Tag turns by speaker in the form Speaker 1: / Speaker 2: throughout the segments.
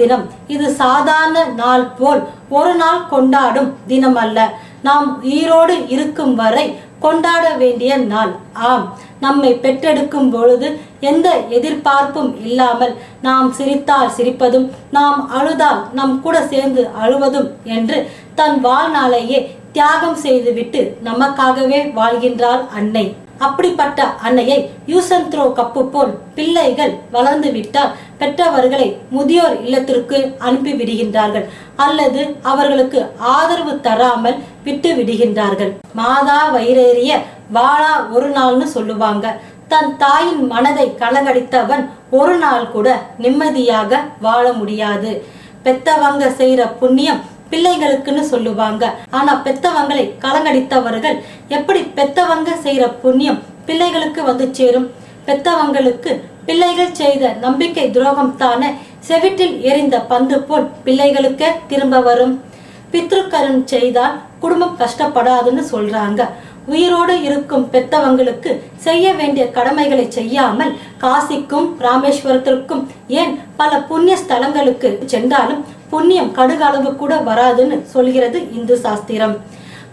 Speaker 1: தினம். இது சாதாரண நாள் போல் ஒரு நாள் கொண்டாடும் தினம் அல்ல நாம் உயிரோடு இருக்கும் வரை கொண்டாட வேண்டிய நாள். ஆம் நம்மை பெற்றெடுக்கும் பொழுது எந்த எதிர்பார்ப்பும் இல்லாமல் நாம் சிரித்தால் சிரிப்பதும் நாம் அழுதால் நம் கூட சேர்ந்து அழுவதும் என்று தன் வாழ்நாளையே தியாகம் செய்துவிட்டு நமக்காகவே வாழ்கின்றாள் அன்னை. அப்படிப்பட்ட அன்னையை யூசன் த்ரோ கப்பு போல் பிள்ளைகள் வளர்ந்து விட்டால் பெற்றவர்களை முதியோர் இல்லத்திற்கு அனுப்பி விடுகின்றார்கள் அல்லது அவர்களுக்கு ஆதரவு தராமல் விட்டு விடுகின்றார்கள் மாதா வயிறேறிய வாழா ஒரு நாள்னு சொல்லுவாங்க. தன் தாயின் மனதை கலங்கடித்தவன் ஒரு நாள் கூட நிம்மதியாக வாழ முடியாது. பெத்தவங்க செய்யற புண்ணியம் பிள்ளைகளுக்குன்னு சொல்லுவாங்க. ஆனா பெத்தவங்களை கலங்கடித்தவர்கள் எப்படி பெத்தவங்க செய்யற புண்ணியம் பிள்ளைகளுக்கு வந்து சேரும்? பெத்தவங்களுக்கு பிள்ளைகள் செய்த நம்பிக்கை துரோகம் தானே. செவிட்டில் எரிந்த பந்து போல் பிள்ளைகளுக்கே திரும்ப வரும். பித்ருக்கரன் செய்தால் குடும்பம் கஷ்டப்படாதுன்னு சொல்றாங்க. உயிரோடு இருக்கும் பெத்தவங்களுக்கு செய்ய வேண்டிய கடமைகளை செய்யாமல் காசிக்கும் ராமேஸ்வரத்திற்கும் ஏன் பல புண்ணிய ஸ்தலங்களுக்கு சென்றாலும் புண்ணியம் கடுகளவு கூட வராதுன்னு சொல்கிறது இந்து சாஸ்திரம்.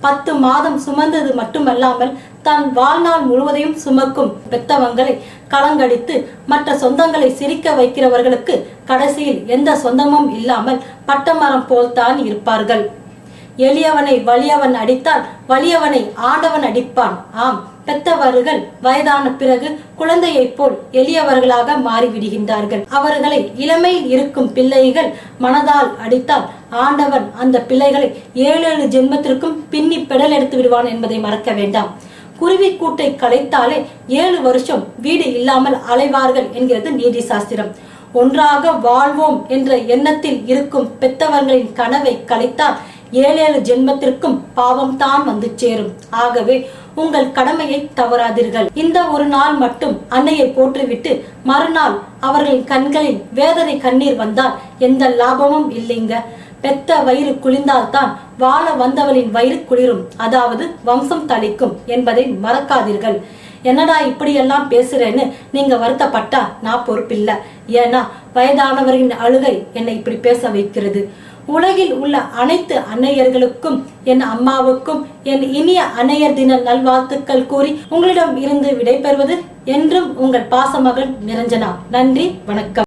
Speaker 1: பத்து மாதம் சுமந்தது மட்டுமல்லாமல் தன் வாழ்நாள் முழுவதையும் சுமக்கும் பெத்தவங்களை கலங்கடித்து மற்ற சொந்தங்களை சிரிக்க வைக்கிறவர்களுக்கு கடைசியில் எந்த சொந்தமும் இல்லாமல் பட்டமரம் போல்தான் இருப்பார்கள். எளியவனை வலியவன் அடித்தால் வலியவனை ஆண்டவன் அடிப்பான். ஆம் பெத்தவர்கள் வயதான பிறகு குழந்தையைப் போல் எளியவர்களாக மாறிவிடுகின்றார்கள். அவர்களை இளமையில் இருக்கும் பிள்ளைகள் மனதால் அடித்தால் ஆண்டவன் அந்த பிள்ளைகளை ஏழு ஏழு ஜென்மத்திற்கும் பின்னி பெடல் எடுத்து விடுவான் என்பதை மறக்க வேண்டாம். குருவி கூட்டை கலைத்தாலே ஏழு வருஷம் வீடு இல்லாமல் அலைவார்கள் என்கிறது நீதி சாஸ்திரம். ஒன்றாக வாழ்வோம் என்ற எண்ணத்தில் இருக்கும் பெத்தவர்களின் கனவை கலைத்தால் ஏழு ஏழு ஜென்மத்திற்கும் பாவம் தான் வந்து சேரும். ஆகவே உங்கள் கடமையை தவறாதீர்கள். இந்த ஒரு நாள் மட்டும் அன்னையை போற்றுவிட்டு மறுநாள் அவர்களின் கண்களில் வேதனை கண்ணீர் வந்தால் எந்த லாபமும் இல்லைங்க. பெத்த வயிறு குளிந்தால்தான் வாழ வந்தவளின் வயிறு குளிரும். அதாவது வம்சம் தளிக்கும் என்பதை மறக்காதீர்கள். என்னடா இப்படியெல்லாம் பேசுறேன்னு நீங்க வருத்தப்பட்டா நான் பொறுப்பில்லை. ஏன்னா வயதானவரின் அழுகை என்னை இப்படி பேச வைக்கிறது. உலகில் உள்ள அனைத்து அன்னையர்களுக்கும் என் அம்மாவுக்கும் என் இனிய அன்னையர் தின நல்வாழ்த்துக்கள் கூறி உங்களிடம் இருந்து விடைபெறுவது என்றும் உங்கள் பாசமகள் நிரஞ்சனா. நன்றி வணக்கம்.